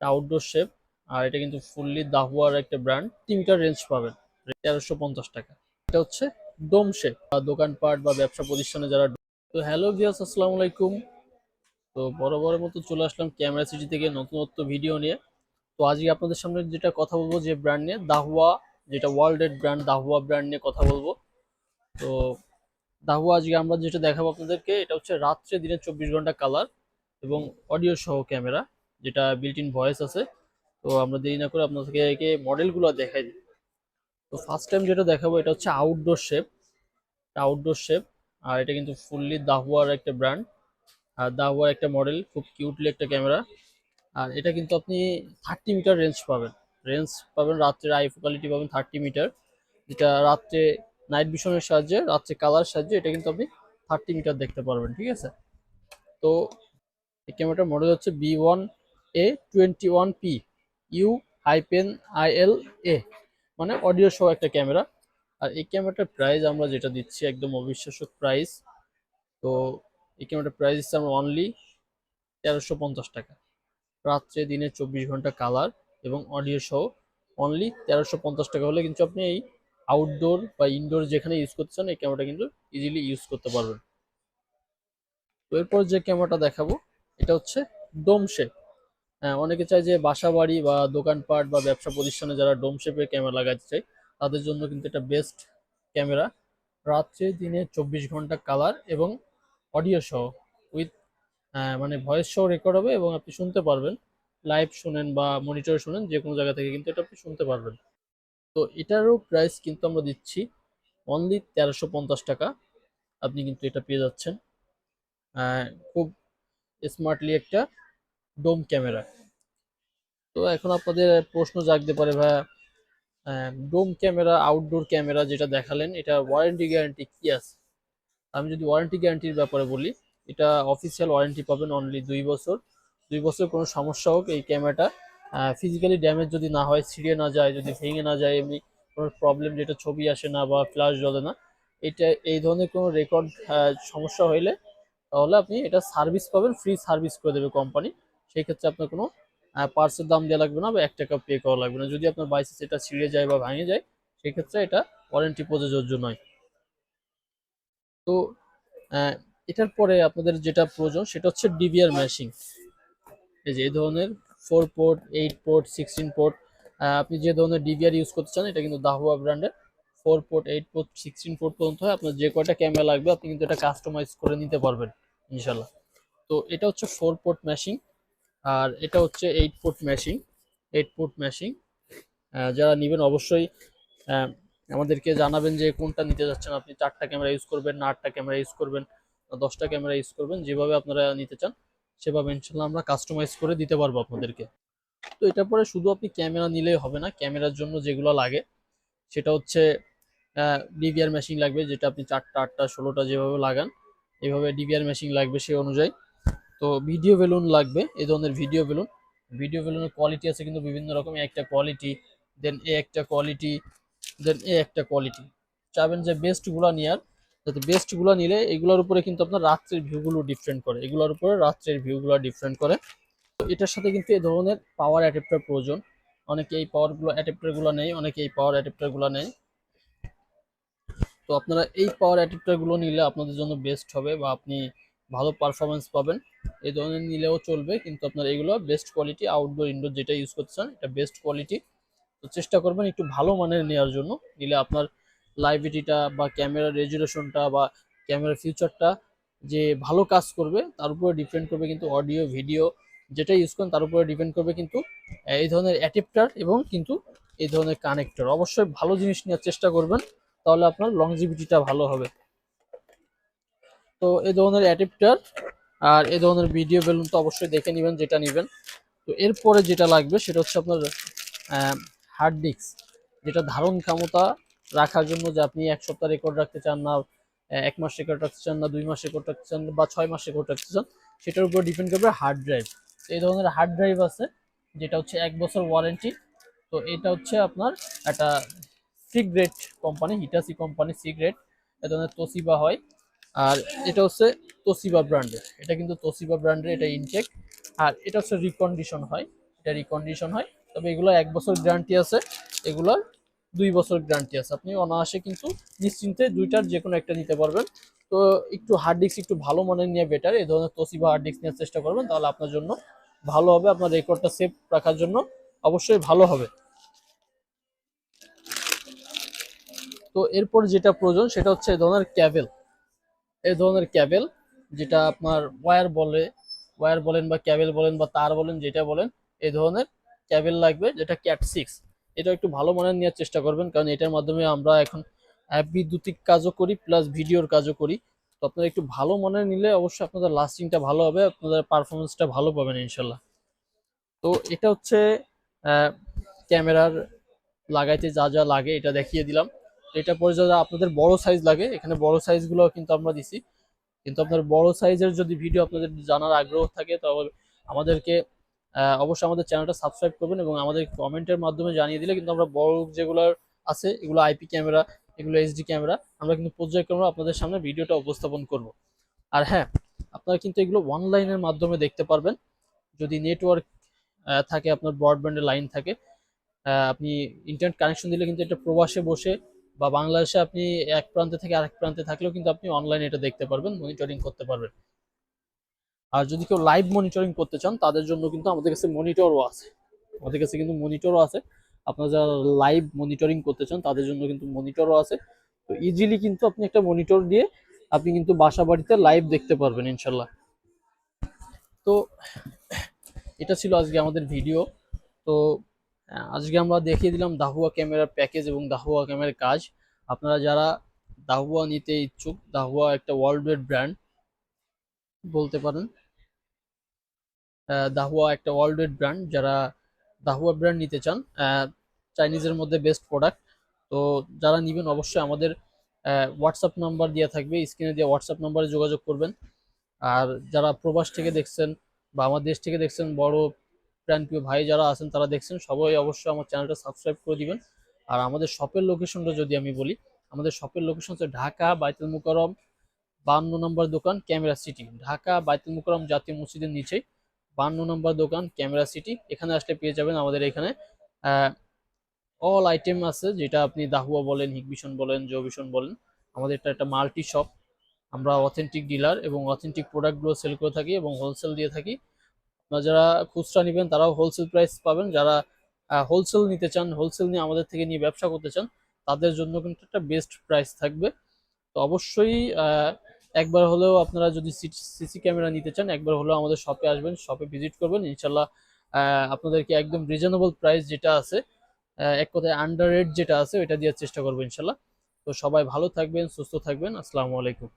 Outdoor shape আর এটা কিন্তু ফুললি দাহুয়ার একটা ব্র্যান্ড মিটার রেঞ্জ পাবেন তেরোশো পঞ্চাশ টাকা। এটা হচ্ছে ডোম শেপ বা দোকানপাট বা ব্যবসা প্রতিষ্ঠানে যারা তো হ্যালো ভিয়াস আসসালামু আলাইকুম। তো বড় বড় মতো চলে আসলাম ক্যামেরা সিটি থেকে নতুনত্ব ভিডিও নিয়ে। তো আজকে আপনাদের সামনে যেটা কথা বলব, যে ব্র্যান্ড নিয়ে দাহুয়া যেটা ওয়ার্ল্ডের ব্র্যান্ড দাহুয়া ব্র্যান্ড নিয়ে কথা বলব। তো দাহুয়া আজকে আমরা যেটা দেখাবো আপনাদেরকে, এটা হচ্ছে রাত্রে দিনে চব্বিশ ঘণ্টা কালার এবং অডিও সহ ক্যামেরা যেটা বিল্ট ইন ভয়েস আছে, তো আমরা দেরি না করে আপনাদেরকে মডেলগুলো দেখাই দিই। তো ফার্স্ট টাইম যেটা দেখাবো, এটা হচ্ছে আউটডোর শেপ আউটডোর শেপ আর এটা কিন্তু ফুললি দাহুয়ার একটা ব্র্যান্ড আর দাহুয়ার একটা মডেল খুব কিউটলি একটা ক্যামেরা আর এটা কিন্তু আপনি থার্টি মিটার রেঞ্জ পাবেন। রেঞ্জ পাবেন রাত্রের আই কোয়ালিটি পাবেন থার্টি মিটার যেটা রাত্রে নাইট ভিশনের সাহায্যে, রাত্রে কালার সাহায্যে এটা কিন্তু আপনি থার্টি মিটার দেখতে পারবেন, ঠিক আছে? তো এই ক্যামেরাটার মডেল হচ্ছে B one A twenty one P U hyphen I L A মানে অডিও সহ একটা ক্যামেরা আর এই ক্যামেরাটার প্রাইস আমরা যেটা দিচ্ছি, একদম অবিশ্বাস্য প্রাইস তো এই ক্যামেরাটার প্রাইস দিচ্ছি আমরা অনলি তেরোশো পঞ্চাশ টাকা। রাত্রে, দিনে চব্বিশ ঘণ্টা কালার এবং অডিও সহ অনলি তেরোশো পঞ্চাশ টাকা হলে কিন্তু আপনি এই আউটডোর বা ইনডোর যেখানে ইউজ করতে চান, এই ক্যামেরাটা কিন্তু ইজিলি ইউজ করতে পারবেন। তো এরপর যে ক্যামেরাটা দেখাবো, এটা হচ্ছে ডোম শেপ অনেকে চায় যে বাসা বাড়ি বা দোকানপাট বা ব্যবসা প্রতিষ্ঠানে যারা ডোম শেপের ক্যামেরা লাগাতে চায় তাদের জন্য কিন্তু এটা বেস্ট ক্যামেরা। রাত্রে দিনে চব্বিশ ঘণ্টা কালার এবং অডিও সহ উইথ মানে ভয়েস সহ রেকর্ড হবে এবং আপনি শুনতে পারবেন। লাইভ শুনেন বা মনিটরে শুনেন যে কোনো জায়গা থেকে কিন্তু এটা আপনি শুনতে পারবেন। তো এটারও প্রাইস কিন্তু আমরা দিচ্ছি অনলি তেরোশো পঞ্চাশ টাকা। আপনি কিন্তু এটা পেয়ে যাচ্ছেন। আহ, খুব স্মার্টলি একটা ডোম ক্যামেরা। তো এখন আপনাদের প্রশ্ন জাগতে পারে, ভাইয়া ডোম ক্যামেরা আউটডোর ক্যামেরা যেটা দেখালেন, এটা ওয়ারেন্টি গ্যারান্টি কি আছে? আমি যদি ওয়ারেন্টি গ্যারান্টির ব্যাপারে বলি, এটা অফিসিয়াল ওয়ারেন্টি পাবেন অনলি দুই বছর। দুই বছর কোনো সমস্যা হোক এই ক্যামেরাটা ফিজিক্যালি ড্যামেজ যদি না হয়, ছিঁড়ে না যায়, যদি ভেঙে না যায়, এমনি কোনো প্রবলেম যেটা ছবি আসে না বা ফ্ল্যাশ জ্বলে না, এটা এই ধরনের কোনো রেকর্ড সমস্যা হইলে তাহলে আপনি এটা সার্ভিস পাবেন ফ্রি সার্ভিস করে দেবে কোম্পানি সেই ক্ষেত্রে আপনার কোনো পার্সের দাম দেওয়া লাগবে না বা এক টাকা পে করা লাগবে না। যদি আপনার বাইসেস এটা ছিঁড়ে যায় বা ভাঙে যায় সেই ক্ষেত্রে এটা ওয়ারেন্টি প্রযোজ্য নয়। তো এটার পরে আপনাদের যেটা প্রয়োজন, সেটা হচ্ছে ডিভিআর ম্যাশিং এই যে, এই ধরনের four port eight port sixteen port আপনি যে ধরনের ডিভিআর ইউজ করতে চান, এটা কিন্তু দাহুয়া ব্র্যান্ডের four port eight port sixteen port পর্যন্ত হয়। আপনার যে কয়টা ক্যামেরা লাগবে, আপনি কিন্তু এটা কাস্টমাইজ করে নিতে পারবেন ইনশাল্লাহ তো, এটা হচ্ছে ফোর পোর্ট ম্যাশিং আর এটা হচ্ছে eight port machine eight port machine যারা নেবেন অবশ্যই আমাদেরকে জানাবেন যে কোনটা নিতে যাচ্ছেন। আপনি চারটা ক্যামেরা ইউজ করবেন, না আটটা ক্যামেরা ইউজ করবেন দশটা ক্যামেরা ইউজ করবেন, যেভাবে আপনারা নিতে চান, সেভাবে ইনশাল্লাহ আমরা কাস্টমাইজ করে দিতে পারব আপনাদেরকে। তো এটা পরে শুধু আপনি ক্যামেরা নিলেই হবে না ক্যামেরার জন্য যেগুলো লাগে, সেটা হচ্ছে ডিভিআর মেশিন লাগবে, যেটা আপনি চারটা, আটটা, ষোলোটা যেভাবে লাগান, এভাবে ডিভিআর মেশিন লাগবে সেই অনুযায়ী। তো ভিডিও বেলুন লাগবে এই ধরনের ভিডিও বেলুন ভিডিও বেলুনের কোয়ালিটি আছে কিন্তু বিভিন্ন রকমের, একটা কোয়ালিটি দেন এ একটা কোয়ালিটি দেন এ একটা কোয়ালিটি চাবেন যে বেস্টগুলো নেওয়ার যাতে বেস্টগুলো নিলে এগুলোর উপরে কিন্তু আপনার রাত্রের ভিউগুলো ডিফারেন্ট করে। এগুলোর উপরে রাত্রের ভিউগুলো ডিফারেন্ট করে। তো এটার সাথে কিন্তু এই ধরনের পাওয়ার অ্যাডাপ্টার প্রয়োজন। অনেকে এই পাওয়ারগুলো অ্যাডাপ্টারগুলো নেই অনেকে এই পাওয়ার অ্যাডাপ্টারগুলো নেই তো আপনারা এই পাওয়ার অ্যাডাপ্টারগুলো নিলে আপনাদের জন্য বেস্ট হবে বা আপনি ভালো পারফরমেন্স পাবেন। এই ধরনের নিলেও চলবে, কিন্তু আপনার এগুলো বেস্ট কোয়ালিটি আউটডোর ইনডোর যেটা ইউজ করতে চান, এটা বেস্ট কোয়ালিটি তো চেষ্টা করবেন একটু ভালো মানের নেওয়ার জন্য। নিলে আপনার লাইভিটিটা বা ক্যামেরার রেজুলেশনটা বা ক্যামেরার ফিউচারটা যে ভালো কাজ করবে, তার উপরে ডিপেন্ড করবে কিন্তু অডিও ভিডিও যেটা ইউজ করেন, তার উপরে ডিপেন্ড করবে কিন্তু এই ধরনের অ্যাডাপ্টার এবং কিন্তু এই ধরনের কানেক্টর অবশ্যই ভালো জিনিস নেওয়ার চেষ্টা করবেন, তাহলে আপনার লংজিভিটিটা ভালো হবে। তো এই ধরনের অ্যাডাপ্টার আর এই ধরনের ভিডিও বেলুন তো অবশ্যই দেখে নেবেন, যেটা নেবেন। তো এরপরে যেটা লাগবে সেটা হচ্ছে আপনার হার্ড ডিস্ক যেটা ধারণ ক্ষমতা রাখার জন্য যে আপনি এক সপ্তাহ রেকর্ড রাখতে চান না এক মাস রেকর্ড রাখতে চান না, দুই মাস রেকর্ড রাখতে চান বা ছয় মাস রেকর্ড রাখতে চান, সেটার উপর ডিপেন্ড করবে হার্ড ড্রাইভ এই ধরনের হার্ড ড্রাইভ আছে, যেটা হচ্ছে এক বছর ওয়ারেন্টি তো এটা হচ্ছে আপনার একটা Seagate company Hitachi company Seagate এ ধরনের তোসিবা হয়। আর এটা হচ্ছে তোসিবা ব্র্যান্ডের এটা কিন্তু তোসিবা ব্র্যান্ডের এটা ইনটেক আর এটা হচ্ছে রিকন্ডিশন হয়। এটা রিকন্ডিশন হয়। তবে এগুলো এক বছর গ্যারান্টি আছে। এগুলোর দুই বছর গ্যারান্টি আছে। আপনি অনায়াসে কিন্তু নিশ্চিন্তে দুইটার যে কোনো একটা নিতে পারবেন। তো একটু হার্ড ডিস্ক একটু ভালো মানের নিয়ে বেটার এই ধরনের তোসিবা হার্ড ডিস্ক নেওয়ার চেষ্টা করবেন, তাহলে আপনার জন্য ভালো হবে। আপনার রেকর্ডটা সেভ রাখার জন্য অবশ্যই ভালো হবে। তো এরপর যেটা প্রয়োজন, সেটা হচ্ছে এই ধরনের ক্যাবেল এই ধরনের ক্যাবেল, যেটা আপনার ওয়্যার বলে ওয়্যার বলেন বা ক্যাবেল বলেন বা তার বলেন, যেটা বলেন এই ধরনের ক্যাবেল লাগবে, যেটা ক্যাট সিক্স এটা একটু ভালো মানের নেওয়ার চেষ্টা করবেন, কারণ এটার মাধ্যমে আমরা এখন বিদ্যুতিক কাজও করি প্লাস ভিডিওর কাজও করি। তো আপনারা একটু ভালো মানের নিলে অবশ্যই আপনাদের লাস্টিংটা ভালো হবে, আপনাদের পারফরমেন্সটা ভালো পাবেন ইনশাল্লাহ। তো এটা হচ্ছে ক্যামেরার লাগাইতে যা যা লাগে এটা দেখিয়ে দিলাম। এটা পরে আপনাদের বড় সাইজ লাগে। এখানে বড় সাইজগুলো কিন্তু আমরা দিছি। কিন্তু আপনার বড় সাইজের যদি ভিডিও আপনাদের জানার আগ্রহ থাকে, তাহলে আমাদেরকে অবশ্যই আমাদের চ্যানেলটা সাবস্ক্রাইব করবেন এবং আমাদের কমেন্টের মাধ্যমে জানিয়ে দিলে কিন্তু আমরা বড় যেগুলো আছে, এগুলো আইপি ক্যামেরা এগুলো এইচডি ক্যামেরা আমরা কিন্তু পর্যায়ক্রমে আপনাদের সামনে ভিডিওটা উপস্থাপন করব। আর হ্যাঁ আপনারা কিন্তু এগুলো অনলাইনের মাধ্যমে দেখতে পারবেন। যদি নেটওয়ার্ক থাকে, আপনার ব্রডব্যান্ডের লাইন থাকে আপনি ইন্টারনেট কানেকশন দিলে কিন্তু এটা প্রবাসে বসে বা বাংলাদেশে আপনি এক প্রান্তে থেকে আরেক প্রান্তে থাকলেও কিন্তু আপনি অনলাইনে এটা দেখতে পারবেন মনিটরিং করতে পারবেন। আর যদি কেউ লাইভ মনিটরিং করতে চান, তাদের জন্য কিন্তু আমাদের কাছে মনিটরও আছে। আমাদের কাছে কিন্তু মনিটরও আছে। আপনারা যারা লাইভ মনিটরিং করতে চান, তাদের জন্য কিন্তু মনিটরও আছে। তো ইজিলি কিন্তু আপনি একটা মনিটর দিয়ে আপনি কিন্তু বাসা বাড়িতে লাইভ দেখতে পারবেন ইনশাল্লাহ তো এটা ছিল আজকে আমাদের ভিডিও তো আজকে আমরা দেখিয়ে দিলাম দাহুয়া ক্যামেরার প্যাকেজ এবং দাহুয়া ক্যামেরার কাজ। আপনারা যারা দাহুয়া নিতে ইচ্ছুক, দাহুয়া একটা ওয়ার্ল্ড ব্র্যান্ড বলতে পারেন দাহুয়া একটা ওয়ার্ল্ড ব্র্যান্ড যারা দাহুয়া ব্র্যান্ড নিতে চান চাইনিজের মধ্যে বেস্ট প্রোডাক্ট তো যারা নেবেন অবশ্যই আমাদের হোয়াটসঅ্যাপ নাম্বার দেওয়া থাকবে স্ক্রিনে দিয়ে হোয়াটসঅ্যাপ নাম্বারে যোগাযোগ করবেন। আর যারা প্রবাস থেকে দেখছেন বা আমার দেশ থেকে দেখছেন, বড় প্রাণপ্রিয় ভাই যারা আছেন, তারা দেখছেন, সবাই অবশ্যই আমার চ্যানেলটা সাবস্ক্রাইব করে দিবেন। আর আমাদের শপের লোকেশনটা যদি আমি বলি, আমাদের শপের লোকেশন হচ্ছে ঢাকা বাইতুল মুকাররম বান্ন নম্বর দোকান, ক্যামেরা সিটি। ঢাকা বাইতুল মুকাররম জাতীয় মসজিদের নিচেই বান্ন নম্বর দোকান, ক্যামেরা সিটি। এখানে আসলে পেয়ে যাবেন আমাদের এখানে অল আইটেম আছে, যেটা আপনি দাহুয়া বলেন, হিকভিশন বলেন জোভিশন বলেন, আমাদের এটা একটা মাল্টি শপ আমরা অথেন্টিক ডিলার এবং অথেন্টিক প্রোডাক্টগুলো সেল করে থাকি এবং হোলসেল দিয়ে থাকি। আপনারা যারা খুচরা নেবেন, তারাও হোলসেল প্রাইস পাবেন। যারা হোলসেল নিতে চান হোলসেল নিয়ে আমাদের থেকে নিয়ে ব্যবসা করতে চান, তাদের জন্য কিন্তু একটা বেস্ট প্রাইস থাকবে। তো অবশ্যই একবার হলেও আপনারা যদি সিসি ক্যামেরা নিতে চান, একবার হলেও আমাদের শপে আসবেন শপে ভিজিট করবেন। ইনশাল্লাহ আপনাদেরকে একদম রিজনেবল প্রাইস যেটা আছে এক কথায় আন্ডার রেট যেটা আছে, ওইটা দেওয়ার চেষ্টা করব ইনশাল্লাহ তো সবাই ভালো থাকবেন, সুস্থ থাকবেন। আসসালামু আলাইকুম।